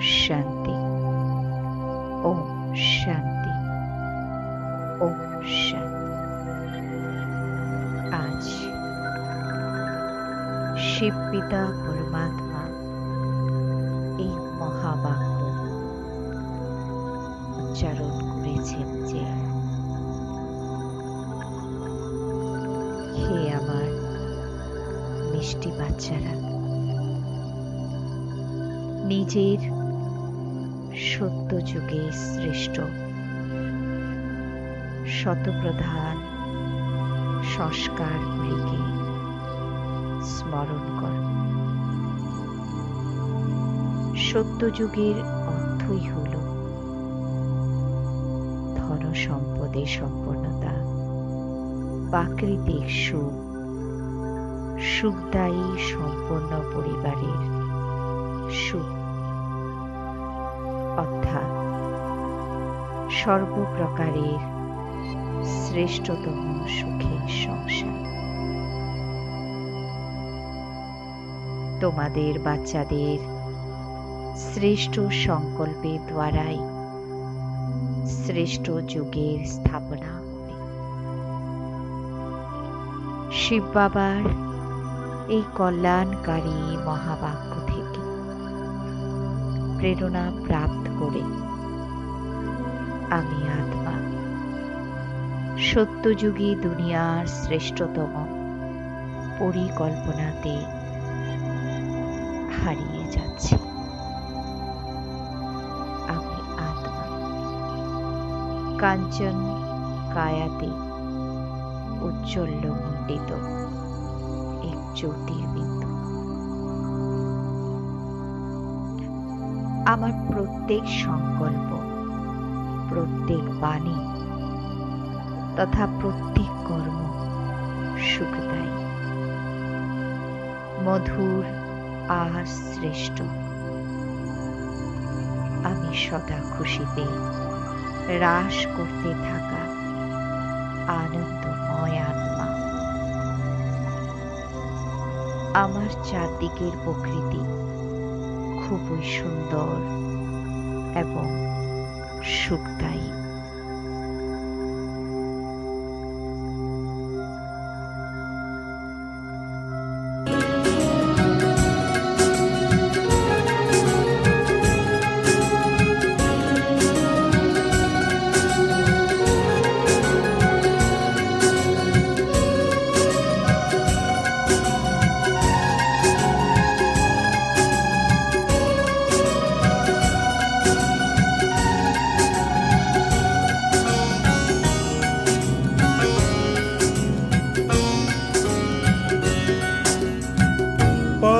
শান্তি ওম শান্তি ওম শান্তি আজ শিব পিতা পরমাত্মা এই মহাবাক্য উচ্চারণ করেছেন যে, হে আমার মিষ্টি বাচ্চারা, নিজের সত্য যুগে সৃষ্ট। শতপ্রধান সংস্কারগুলিকে স্মরণ কর। সত্যযুগের অর্থই হল ধন সম্পদের সম্পন্নতা। প্রাকৃতিক সুখ, সুখদায়ী সম্পন্ন পরিবারের সুখ। অর্থাৎ সর্বপ্রকারের শ্রেষ্ঠতম সুখের সংসার। তোমাদের বাচ্চাদের শ্রেষ্ঠ সংকল্পের দ্বারাই শ্রেষ্ঠ যুগের স্থাপনা হবে। শিব বাবার এই কল্যাণকারী মহাবাক্য প্রেরণা প্রাপ্ত করে। আমি আত্মা। সত্যযুগী দুনিয়ার শ্রেষ্ঠতম পরিকল্পনাতে হারিয়ে যাচ্ছি। আমি আত্মা। কাঞ্চন কায়াতে উজ্জ্বল্য মণ্ডিত এক জ্যোতির্বিন্দু আমার প্রত্যেক সংকল্প, প্রত্যেক বাণী তথা প্রত্যেক কর্ম সুখদায়ী। মধুর আর শ্রেষ্ঠ। আমি সদা খুশিতে হ্রাস করতে থাকা আনন্দময় আত্মা। আমার চারদিকের প্রকৃতি খুবই সুন্দর এবং সুখদায়ী।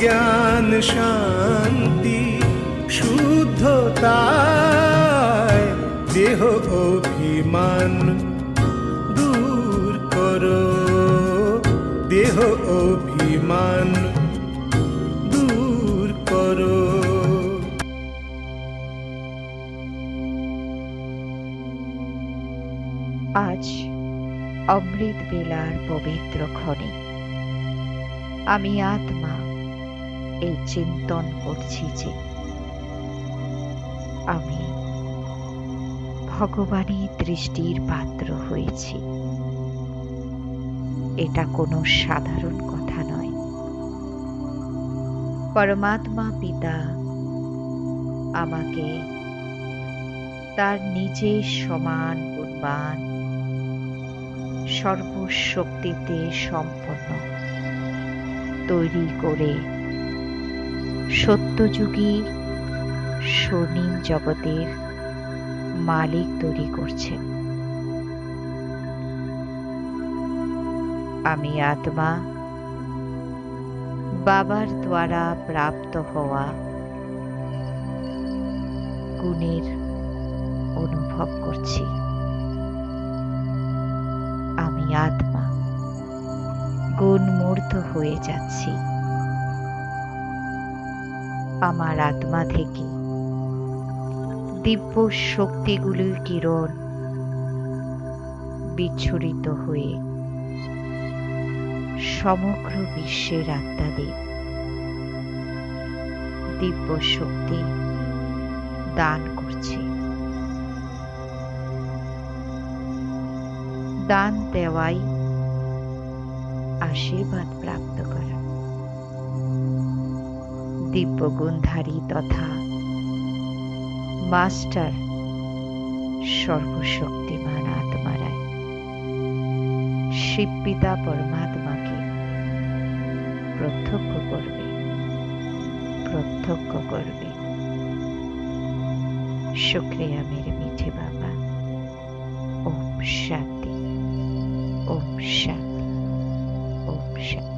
জ্ঞান, শান্তি, শুদ্ধতায় দেহ অভিমান দূর করো। দেহ অভিমান দূর করো। আজ অমৃত বেলার পবিত্র ক্ষণে আমি আত্মা এই চিন্তন করছি যে আমি ভগবানের দৃষ্টির পাত্র হয়েছি। এটা কোনো সাধারণ কথা নয়। পরমাত্মা পিতা আমাকে তার নিজের সমান গুণবান, সর্বশক্তিতে সম্পন্ন, তৈরি করে সত্যযুগী স্বর্ণিম জগতের মালিক তৈরি করছে। আমি আত্মা, বাবার দ্বারা প্রাপ্ত হওয়া গুণের অনুভব করছি। আমি আত্মা, গুণমূর্ত হয়ে যাচ্ছি। আমার আত্মা থেকে। দিব্য শক্তিগুলির কিরণ বিচ্ছুরিত হয়ে সমগ্র বিশ্বের আত্মাদের দিব্য শক্তি দান করছে। দান দেওয়াই আশীর্বাদ প্রাপ্ত করা। দিব্যগুণধারী তথা মাস্টার সর্বশক্তিমান আত্মারায়। শিবপিতা পরমাত্মাকে প্রত্যক্ষ করবে প্রত্যক্ষ করবে। শুক্রিয়া মেরে মিঠে বাবা। ওম শান্তি ওম শান্তি ওম শান্তি।